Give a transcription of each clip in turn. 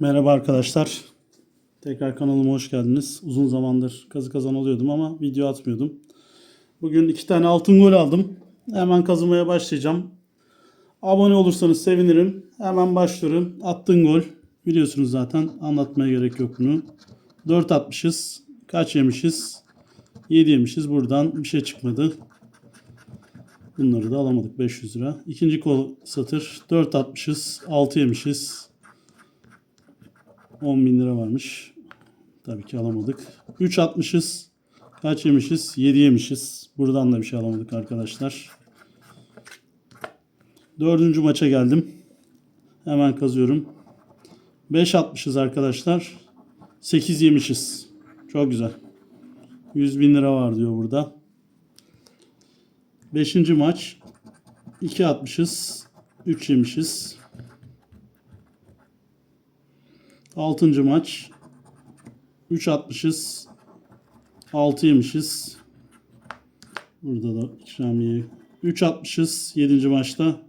Merhaba arkadaşlar. Tekrar kanalıma hoş geldiniz. Uzun zamandır kazı kazan oluyordum ama video atmıyordum. Bugün iki tane altın gol aldım. Hemen kazımaya başlayacağım. Abone olursanız sevinirim. Hemen başlıyorum. Attığın gol. Biliyorsunuz zaten. Anlatmaya gerek yok bunu. 4 atmışız. Kaç yemişiz? 7 yemişiz. Buradan bir şey çıkmadı. Bunları da alamadık 500 lira. İkinci kol satır 4 atmışız. 6 yemişiz. 10 bin lira varmış. Tabii ki alamadık. 3 atmışız. Kaç yemişiz? 7 yemişiz. Buradan da bir şey alamadık arkadaşlar. Dördüncü maça geldim. Hemen kazıyorum. 5 atmışız arkadaşlar. 8 yemişiz. Çok güzel. 100 bin lira var diyor burada. Beşinci maç. 2 atmışız. 3 yemişiz. Altıncı maç. 3 atmışız. 6 yemişiz. Burada da ikramiye. 3 atmışız 7. maçta.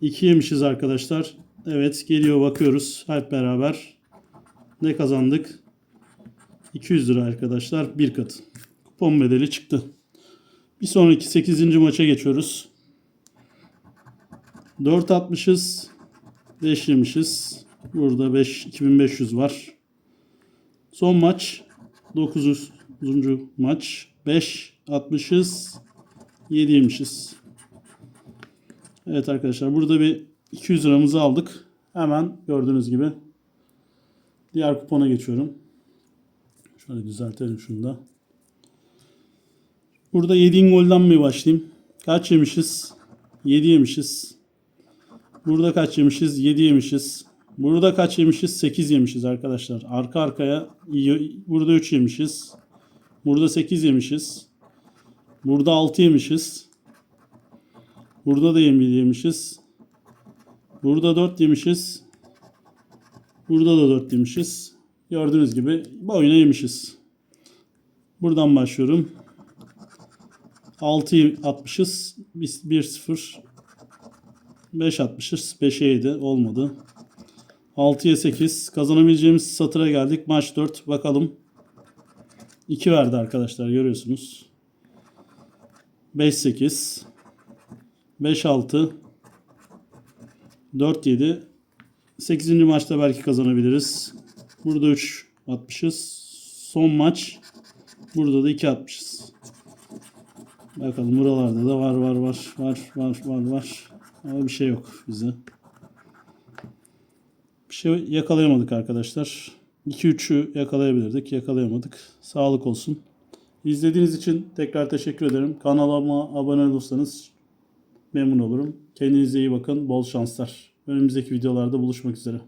2 yemişiz arkadaşlar. Evet geliyor bakıyoruz hep beraber. Ne kazandık? 200 lira arkadaşlar. Bir kat. Kupon bedeli çıktı. Bir sonraki 8. maça geçiyoruz. 4 atmışız. 5 yemişiz. Burada 5 2500 var. Son maç 9. maç 5 atmışız. 7 yemişiz. Evet arkadaşlar burada bir 200 liramızı aldık. Hemen gördüğünüz gibi diğer kupona geçiyorum. Şöyle düzeltelim şunu da. Burada yediğin golden mi başlayayım? Kaç yemişiz? 7 yemişiz. Burada kaç yemişiz? 7 yemişiz. Burada kaç yemişiz? 8 yemişiz arkadaşlar. Arka arkaya burada 3 yemişiz. Burada 8 yemişiz. Burada 6 yemişiz. Burada da 7 yemişiz. Burada 4 yemişiz. Burada da 4 yemişiz. Gördüğünüz gibi boyuna yemişiz. Buradan başlıyorum. 6 atmışız. 1-0. 5 atmışız. 5'e 7 olmadı. 6'ya 8. Kazanabileceğimiz satıra geldik. Maç 4. Bakalım. 2 verdi arkadaşlar görüyorsunuz. 5 8. 5 6. 4 7. 8. maçta belki kazanabiliriz. Burada 3 atmışız. Son maç. Burada da 2 atmışız. Bakalım buralarda da var var var var var var var. Ama bir şey yok bize. Bir şey yakalayamadık arkadaşlar. 2-3'ü yakalayabilirdik. Yakalayamadık. Sağlık olsun. İzlediğiniz için tekrar teşekkür ederim. Kanalıma abone olursanız memnun olurum. Kendinize iyi bakın. Bol şanslar. Önümüzdeki videolarda buluşmak üzere.